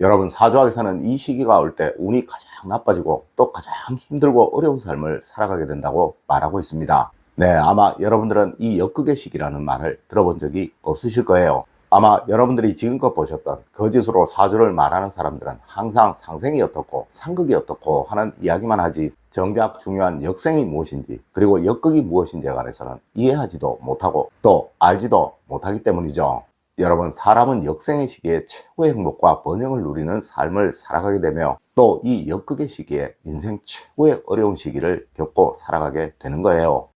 여러분 사주학에서는 이 시기가 올 때 운이 가장 나빠지고 또 가장 힘들고 어려운 삶을 살아가게 된다고 말하고 있습니다. 네, 아마 여러분들은 이 역극의 시기라는 말을 들어본 적이 없으실 거예요. 아마 여러분들이 지금껏 보셨던 거짓으로 사주를 말하는 사람들은 항상 상생이 어떻고 상극이 어떻고 하는 이야기만 하지 정작 중요한 역생이 무엇인지 그리고 역극이 무엇인지에 관해서는 이해하지도 못하고 또 알지도 못하기 때문이죠. 여러분 사람은 역생의 시기에 최고의 행복과 번영을 누리는 삶을 살아가게 되며 또 이 역극의 시기에 인생 최고의 어려운 시기를 겪고 살아가게 되는 거예요.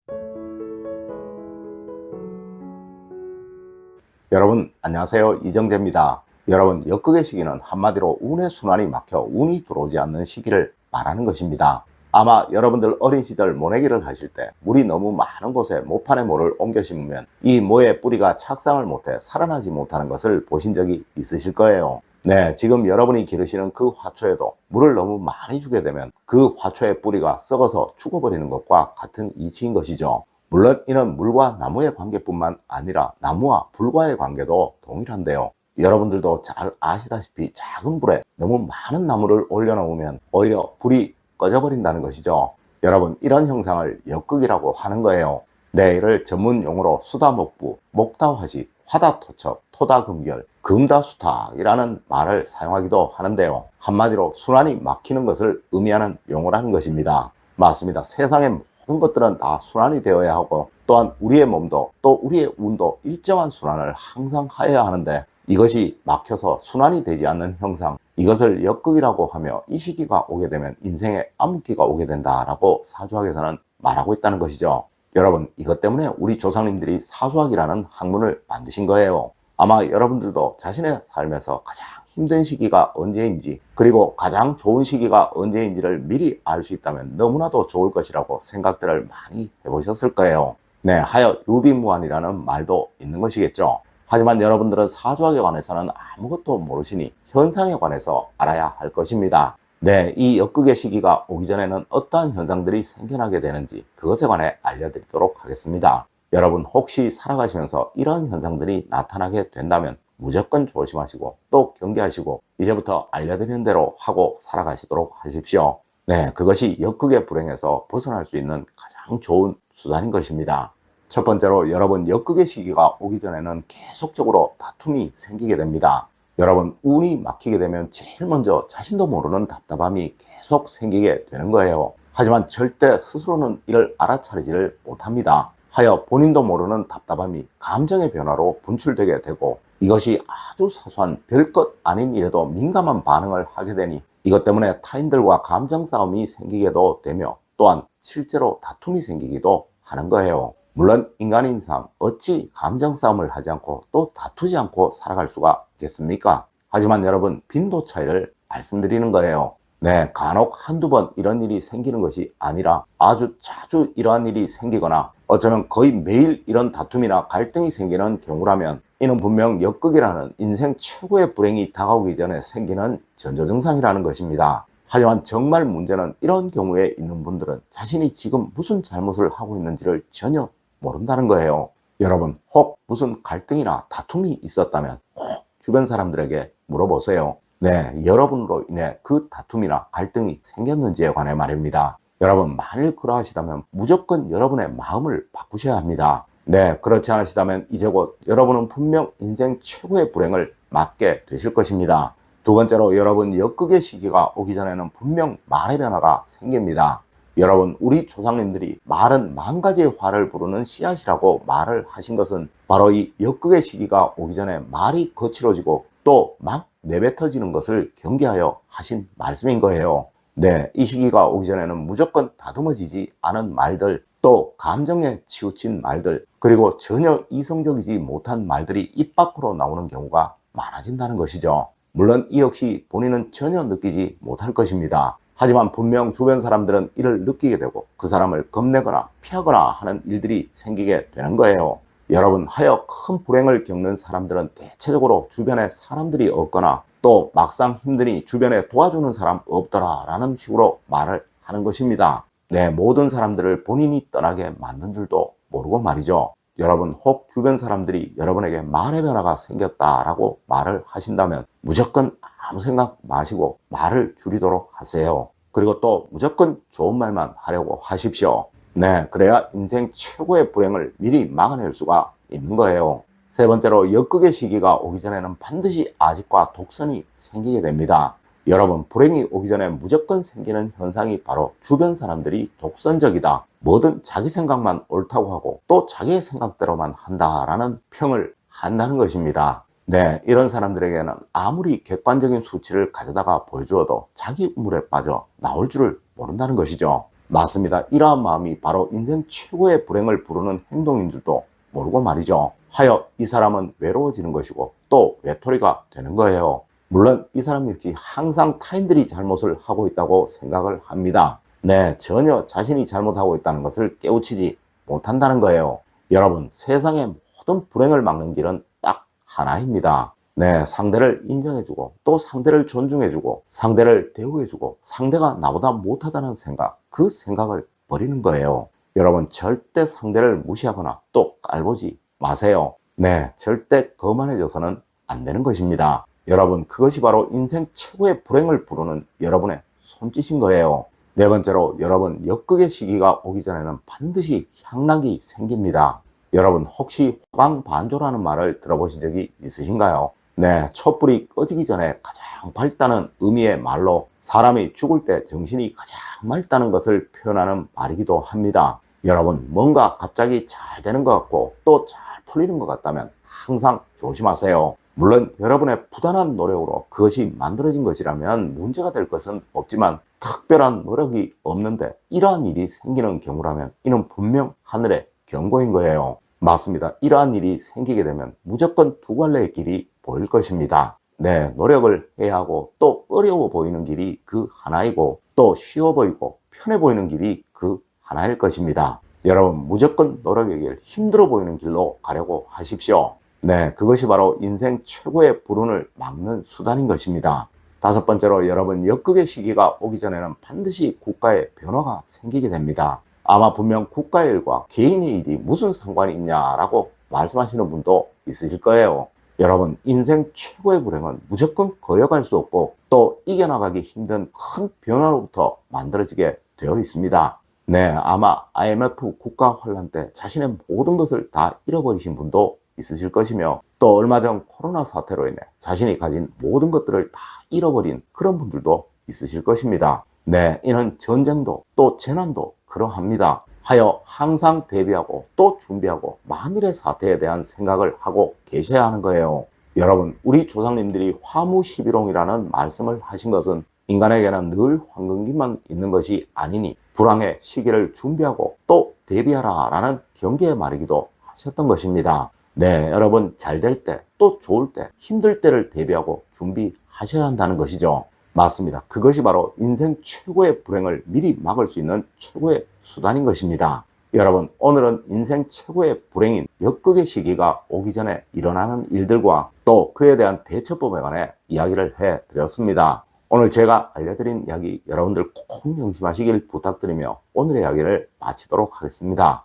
여러분 안녕하세요 이정재입니다. 여러분 역극의 시기는 한마디로 운의 순환이 막혀 운이 들어오지 않는 시기를 말하는 것입니다. 아마 여러분들 어린 시절 모내기를 하실 때 물이 너무 많은 곳에 모판에 모를 옮겨 심으면 이 모의 뿌리가 착상을 못해 살아나지 못하는 것을 보신 적이 있으실 거예요. 네, 지금 여러분이 기르시는 그 화초에도 물을 너무 많이 주게 되면 그 화초의 뿌리가 썩어서 죽어버리는 것과 같은 이치인 것이죠. 물론 이는 물과 나무의 관계뿐만 아니라 나무와 불과의 관계도 동일한데요. 여러분들도 잘 아시다시피 작은 불에 너무 많은 나무를 올려놓으면 오히려 불이 꺼져버린다는 것이죠. 여러분 이런 형상을 역극이라고 하는 거예요. 네, 이를 전문 용어로 수다목부, 목다화식, 화다토척, 토다금결, 금다수탁이라는 말을 사용하기도 하는데요. 한마디로 순환이 막히는 것을 의미하는 용어라는 것입니다. 맞습니다. 세상의 모든 것들은 다 순환이 되어야 하고 또한 우리의 몸도 또 우리의 운도 일정한 순환을 항상 하여야 하는데 이것이 막혀서 순환이 되지 않는 형상 이것을 역극이라고 하며 이 시기가 오게 되면 인생에 암흑기가 오게 된다라고 사주학에서는 말하고 있다는 것이죠. 여러분 이것 때문에 우리 조상님들이 사주학이라는 학문을 만드신 거예요. 아마 여러분들도 자신의 삶에서 가장 힘든 시기가 언제인지 그리고 가장 좋은 시기가 언제인지를 미리 알 수 있다면 너무나도 좋을 것이라고 생각들을 많이 해보셨을 거예요. 네, 하여 유비무환이라는 말도 있는 것이겠죠. 하지만 여러분들은 사주학에 관해서는 아무것도 모르시니 현상에 관해서 알아야 할 것입니다. 네, 이 역극의 시기가 오기 전에는 어떠한 현상들이 생겨나게 되는지 그것에 관해 알려드리도록 하겠습니다. 여러분 혹시 살아가시면서 이러한 현상들이 나타나게 된다면 무조건 조심하시고 또 경계하시고 이제부터 알려드리는 대로 하고 살아가시도록 하십시오. 네, 그것이 역극의 불행에서 벗어날 수 있는 가장 좋은 수단인 것입니다. 첫 번째로 여러분 역극의 시기가 오기 전에는 계속적으로 다툼이 생기게 됩니다. 여러분 운이 막히게 되면 제일 먼저 자신도 모르는 답답함이 계속 생기게 되는 거예요. 하지만 절대 스스로는 이를 알아차리지를 못합니다. 하여 본인도 모르는 답답함이 감정의 변화로 분출되게 되고 이것이 아주 사소한 별것 아닌 일에도 민감한 반응을 하게 되니 이것 때문에 타인들과 감정 싸움이 생기게도 되며 또한 실제로 다툼이 생기기도 하는 거예요. 물론 인간인 이상 어찌 감정 싸움을 하지 않고 또 다투지 않고 살아갈 수가 있겠습니까? 하지만 여러분 빈도 차이를 말씀드리는 거예요. 네, 간혹 한두 번 이런 일이 생기는 것이 아니라 아주 자주 이러한 일이 생기거나 어쩌면 거의 매일 이런 다툼이나 갈등이 생기는 경우라면 이는 분명 역극이라는 인생 최고의 불행이 다가오기 전에 생기는 전조증상이라는 것입니다. 하지만 정말 문제는 이런 경우에 있는 분들은 자신이 지금 무슨 잘못을 하고 있는지를 전혀 모른다는 거예요. 여러분, 혹 무슨 갈등이나 다툼이 있었다면 꼭 주변 사람들에게 물어보세요. 네, 여러분으로 인해 그 다툼이나 갈등이 생겼는지에 관해 말입니다. 여러분, 만일 그러하시다면 무조건 여러분의 마음을 바꾸셔야 합니다. 네, 그렇지 않으시다면 이제 곧 여러분은 분명 인생 최고의 불행을 맞게 되실 것입니다. 두 번째로 여러분 역극의 시기가 오기 전에는 분명 말의 변화가 생깁니다. 여러분, 우리 조상님들이 말은 만 가지의 화를 부르는 씨앗이라고 말을 하신 것은 바로 이 역극의 시기가 오기 전에 말이 거칠어지고 또 막 내뱉어지는 것을 경계하여 하신 말씀인 거예요. 네, 이 시기가 오기 전에는 무조건 다듬어지지 않은 말들, 또 감정에 치우친 말들, 그리고 전혀 이성적이지 못한 말들이 입 밖으로 나오는 경우가 많아진다는 것이죠. 물론 이 역시 본인은 전혀 느끼지 못할 것입니다. 하지만 분명 주변 사람들은 이를 느끼게 되고 그 사람을 겁내거나 피하거나 하는 일들이 생기게 되는 거예요. 여러분 하여 큰 불행을 겪는 사람들은 대체적으로 주변에 사람들이 없거나 또 막상 힘드니 주변에 도와주는 사람 없더라 라는 식으로 말을 하는 것입니다. 네, 모든 사람들을 본인이 떠나게 만든 줄도 모르고 말이죠. 여러분 혹 주변 사람들이 여러분에게 말의 변화가 생겼다라고 말을 하신다면 무조건 아무 생각 마시고 말을 줄이도록 하세요. 그리고 또 무조건 좋은 말만 하려고 하십시오. 네, 그래야 인생 최고의 불행을 미리 막아낼 수가 있는 거예요. 세 번째로 역극의 시기가 오기 전에는 반드시 아직과 독선이 생기게 됩니다. 여러분, 불행이 오기 전에 무조건 생기는 현상이 바로 주변 사람들이 독선적이다. 뭐든 자기 생각만 옳다고 하고 또 자기의 생각대로만 한다라는 평을 한다는 것입니다. 네, 이런 사람들에게는 아무리 객관적인 수치를 가져다가 보여주어도 자기 우물에 빠져 나올 줄을 모른다는 것이죠. 맞습니다. 이러한 마음이 바로 인생 최고의 불행을 부르는 행동인 줄도 모르고 말이죠. 하여 이 사람은 외로워지는 것이고 또 외톨이가 되는 거예요. 물론 이 사람 역시 항상 타인들이 잘못을 하고 있다고 생각을 합니다. 네, 전혀 자신이 잘못하고 있다는 것을 깨우치지 못한다는 거예요. 여러분, 세상의 모든 불행을 막는 길은 딱 하나입니다. 네, 상대를 인정해주고 또 상대를 존중해주고 상대를 대우해주고 상대가 나보다 못하다는 생각, 그 생각을 버리는 거예요. 여러분, 절대 상대를 무시하거나 또 깔보지 마세요. 네, 절대 거만해져서는 안 되는 것입니다. 여러분, 그것이 바로 인생 최고의 불행을 부르는 여러분의 손짓인 거예요. 네 번째로, 여러분, 역극의 시기가 오기 전에는 반드시 향락이 생깁니다. 여러분, 혹시 화방반조라는 말을 들어보신 적이 있으신가요? 네, 촛불이 꺼지기 전에 가장 밝다는 의미의 말로 사람이 죽을 때 정신이 가장 맑다는 것을 표현하는 말이기도 합니다. 여러분, 뭔가 갑자기 잘 되는 것 같고 또 잘 풀리는 것 같다면 항상 조심하세요. 물론 여러분의 부단한 노력으로 그것이 만들어진 것이라면 문제가 될 것은 없지만 특별한 노력이 없는데 이러한 일이 생기는 경우라면 이는 분명 하늘의 경고인 거예요. 맞습니다. 이러한 일이 생기게 되면 무조건 두 갈래의 길이 보일 것입니다. 네, 노력을 해야 하고 또 어려워 보이는 길이 그 하나이고 또 쉬워 보이고 편해 보이는 길이 그 하나일 것입니다. 여러분 무조건 노력의 길, 힘들어 보이는 길로 가려고 하십시오. 네, 그것이 바로 인생 최고의 불운을 막는 수단인 것입니다. 다섯 번째로 여러분 역극의 시기가 오기 전에는 반드시 국가의 변화가 생기게 됩니다. 아마 분명 국가의 일과 개인의 일이 무슨 상관이 있냐라고 말씀하시는 분도 있으실 거예요. 여러분 인생 최고의 불행은 무조건 거역할 수 없고 또 이겨나가기 힘든 큰 변화로부터 만들어지게 되어 있습니다. 네, 아마 IMF 국가 혼란 때 자신의 모든 것을 다 잃어버리신 분도 있으실 것이며 또 얼마 전 코로나 사태로 인해 자신이 가진 모든 것들을 다 잃어버린 그런 분들도 있으실 것입니다. 네, 이는 전쟁도 또 재난도 그러합니다. 하여 항상 대비하고 또 준비하고 만일의 사태에 대한 생각을 하고 계셔야 하는 거예요. 여러분, 우리 조상님들이 화무시비롱이라는 말씀을 하신 것은 인간에게는 늘 황금기만 있는 것이 아니니 불황의 시기를 준비하고 또 대비하라 라는 경계의 말이기도 하셨던 것입니다. 네, 여러분 잘 될 때, 또 좋을 때, 힘들 때를 대비하고 준비하셔야 한다는 것이죠. 맞습니다. 그것이 바로 인생 최고의 불행을 미리 막을 수 있는 최고의 수단인 것입니다. 여러분, 오늘은 인생 최고의 불행인 역극의 시기가 오기 전에 일어나는 일들과 또 그에 대한 대처법에 관해 이야기를 해 드렸습니다. 오늘 제가 알려드린 이야기 여러분들 꼭 명심하시길 부탁드리며 오늘의 이야기를 마치도록 하겠습니다.